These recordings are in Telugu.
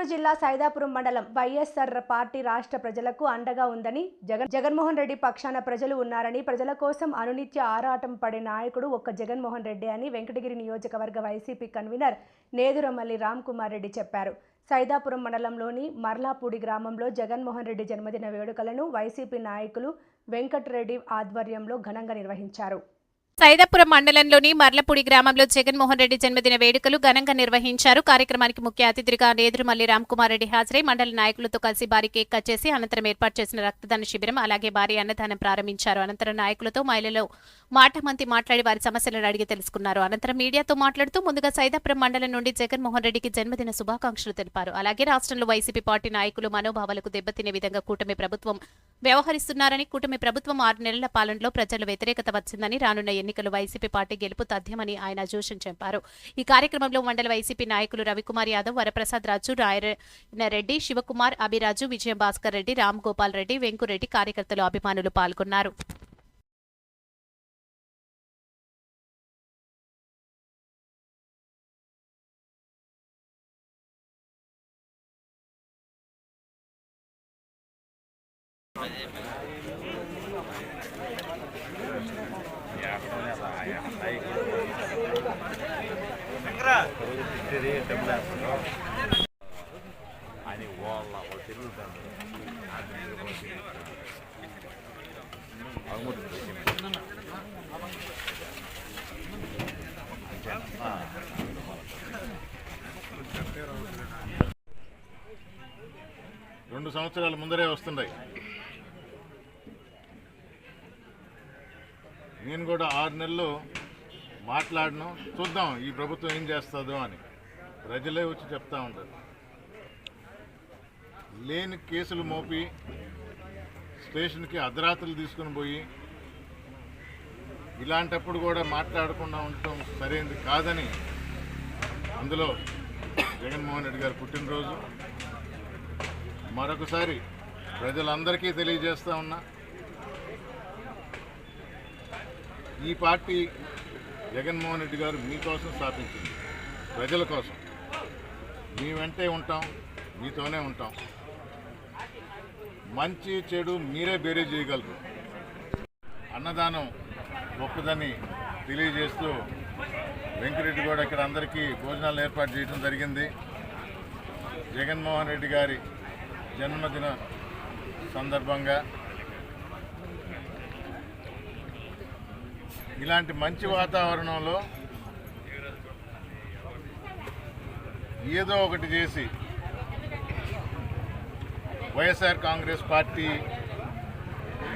నెల్లూరు జిల్లా సైదాపురం మండలం వైఎస్ఆర్ పార్టీ రాష్ట్ర ప్రజలకు అండగా ఉందని జగన్ జగన్మోహన్ రెడ్డి పక్షాన ప్రజలు ఉన్నారని ప్రజల కోసం అనునిత్య ఆరాటం పడే నాయకుడు ఒక్క జగన్మోహన్ రెడ్డి అని వెంకటగిరి నియోజకవర్గ వైసీపీ కన్వీనర్ నేదురమల్లి రామ్ కుమార్ రెడ్డి చెప్పారు. సైదాపురం మండలంలోని మర్లాపూడి గ్రామంలో జగన్మోహన్ రెడ్డి జన్మదిన వేడుకలను వైసీపీ నాయకులు వెంకటరెడ్డి ఆధ్వర్యంలో ఘనంగా నిర్వహించారు. సైదాపురం మండలంలోని మర్లపూడి గ్రామంలో జగన్మోహన్ రెడ్డి జన్మదిన వేడుకలు ఘనంగా నిర్వహించారు. కార్యక్రమానికి ముఖ్య అతిథిగా నేదురుమల్లి రామ్కుమార్ రెడ్డి హాజరై మండల నాయకులతో కలిసి భారీ కేక్ కట్ చేసి అనంతరం ఏర్పాటు చేసిన రక్తదాన శిబిరం అలాగే భారీ అన్నదానం ప్రారంభించారు. అనంతరం నాయకులతో మహిళలు మాటమంతి మాట్లాడి వారి సమస్యలను అడిగి తెలుసుకున్నారు. అనంతరం మీడియాతో మాట్లాడుతూ ముందుగా సైదాపురం మండలం నుండి జగన్మోహన్ రెడ్డికి జన్మదిన శుభాకాంక్షలు తెలిపారు. అలాగే రాష్ట్రంలో వైసీపీ పార్టీ నాయకులు మనోభావాలకు దెబ్బతినే విధంగా కూటమి ప్రభుత్వం వ్యవహరిస్తున్నారని కూటమి ప్రభుత్వం ఆరు నెలల పాలనలో ప్రజల వ్యతిరేకత వచ్చిందని రానున్న ఎన్నికలు వైసీపీ పార్టీ గెలుపు తథ్యమని ఆయన జోషం చెప్పారు. ఈ కార్యక్రమంలో మండల వైసీపీ నాయకులు రవికుమార్ యాదవ్ వరప్రసాద్ రాజు రాయన రెడ్డి శివకుమార్ అభిరాజు విజయ భాస్కర్ రెడ్డి రామ్ గోపాల్ రెడ్డి వెంకురెడ్డి కార్యకర్తలు అభిమానులు పాల్గొన్నారు. అని వాళ్ళ వాళ్ళు తిరుగుతాను రెండు సంవత్సరాల ముందరే వస్తున్నాయి. నేను కూడా ఆరు నెలలు మాట్లాడను. చూద్దాం ఈ ప్రభుత్వం ఏం చేస్తుందో అని. ప్రజలే వచ్చి చెప్తా ఉంటారు లేని కేసులు మోపి స్టేషన్కి అర్ధరాత్రులు తీసుకుని పోయి ఇలాంటప్పుడు కూడా మాట్లాడకుండా ఉండటం సరైనది కాదని అందులో జగన్మోహన్ రెడ్డి గారు పుట్టినరోజు. మరొకసారి ప్రజలందరికీ తెలియజేస్తా ఉన్నా. ఈ పార్టీ జగన్మోహన్ రెడ్డి గారు మీకోసం స్థాపించింది. ప్రజల కోసం. మీ వెంటే ఉంటాం మీతోనే ఉంటాం. మంచి చెడు మీరే బేరీ చేయగలరు. అన్నదానం గొప్పదని తెలియజేస్తూ వెంకరెడ్డి కూడా ఇక్కడ అందరికీ భోజనాలు ఏర్పాటు చేయడం జరిగింది. జగన్మోహన్ రెడ్డి గారి జన్మదిన సందర్భంగా ఇలాంటి మంచి వాతావరణంలో ఏదో ఒకటి చేసి వైఎస్ఆర్ కాంగ్రెస్ పార్టీ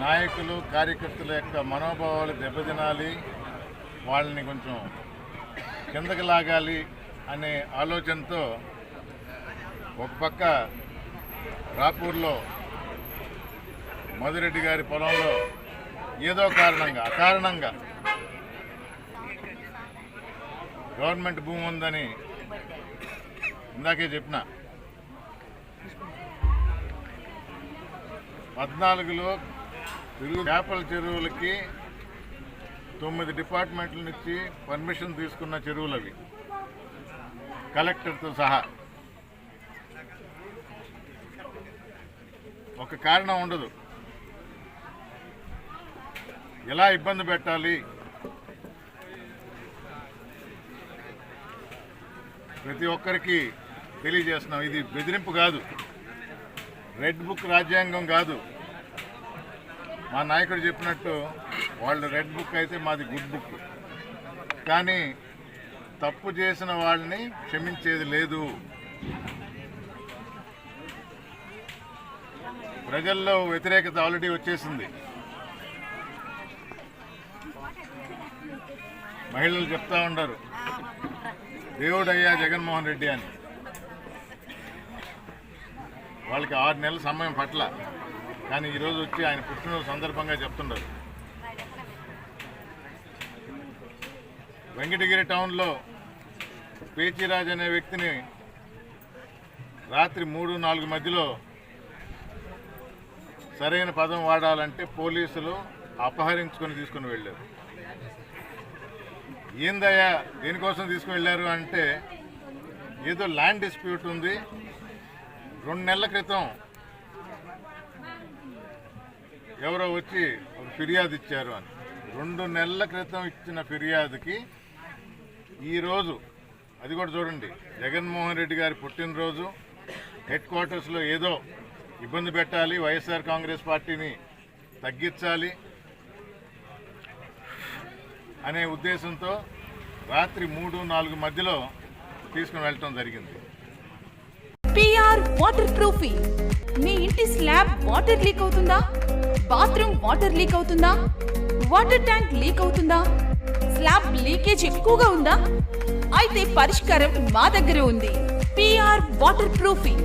నాయకులు కార్యకర్తల యొక్క మనోభావాలు దెబ్బతినాలి వాళ్ళని కొంచెం కిందకి లాగాలి అనే ఆలోచనతో ఒక పక్క రాపూర్లో మధురెడ్డి గారి పొలంలో ఏదో కారణంగా అకారణంగా గవర్నమెంట్ భూమి ఉందని ఇందాకే చెప్పిన. పద్నాలుగులో తెలుగు చేపల చెరువులకి తొమ్మిది డిపార్ట్మెంట్ల నుంచి పర్మిషన్ తీసుకున్న చెరువులు అవి కలెక్టర్తో సహా. ఒక కారణం ఉండదు. ఎలా ఇబ్బంది పెట్టాలి? ప్రతి ఒక్కరికి తెలియజేస్తున్నాం. ఇది బెదిరింపు కాదు. రెడ్ బుక్ రాజ్యాంగం కాదు. మా నాయకుడు చెప్పినట్టు వాళ్ళు రెడ్ బుక్ అయితే మాది గుడ్ బుక్. కానీ తప్పు చేసిన వాళ్ళని క్షమించేది లేదు. ప్రజల్లో వ్యతిరేకత ఆల్రెడీ వచ్చేసింది. మహిళలు చెప్తా ఉండరు. దేవుడయ్యా జగన్మోహన్ రెడ్డి అని. వాళ్ళకి ఆరు నెలల సమయం పట్ల. కానీ ఈరోజు వచ్చి ఆయన పుట్టినరోజు సందర్భంగా చెప్తున్నారు వెంకటగిరి టౌన్లో పేచిరాజ్ అనే వ్యక్తిని రాత్రి మూడు నాలుగు మధ్యలో సరైన పదం వాడాలంటే పోలీసులు అపహరించుకొని తీసుకుని వెళ్ళారు. ఏందయ్యా దేనికోసం తీసుకువెళ్ళారు అంటే ఏదో ల్యాండ్ డిస్ప్యూట్ ఉంది. రెండు నెలల క్రితం ఎవరో వచ్చి ఒక ఫిర్యాదు ఇచ్చారు అని. రెండు నెలల క్రితం ఇచ్చిన ఫిర్యాదుకి ఈరోజు అది కూడా చూడండి జగన్మోహన్ రెడ్డి గారి పుట్టినరోజు హెడ్ క్వార్టర్స్లో ఏదో ఇబ్బంది పెట్టాలి వైఎస్ఆర్ కాంగ్రెస్ పార్టీని తగ్గించాలి అనే ఉద్దేశంతో రాత్రి మూడు నాలుగు మధ్యలో తీసుకుని వెళ్ళటం జరిగింది. పిఆర్ వాటర్ ప్రూఫింగ్ మీ ఇంటి స్లాబ్ వాటర్ లీక్ అవుతుందా? బాత్రూమ్ వాటర్ లీక్ అవుతుందా? వాటర్ ట్యాంక్ లీక్ అవుతుందా? స్లాబ్ లీకేజ్ ఎక్కువగా ఉందా? అయితే పరిష్కారం మా దగ్గర ఉంది. PR water proofing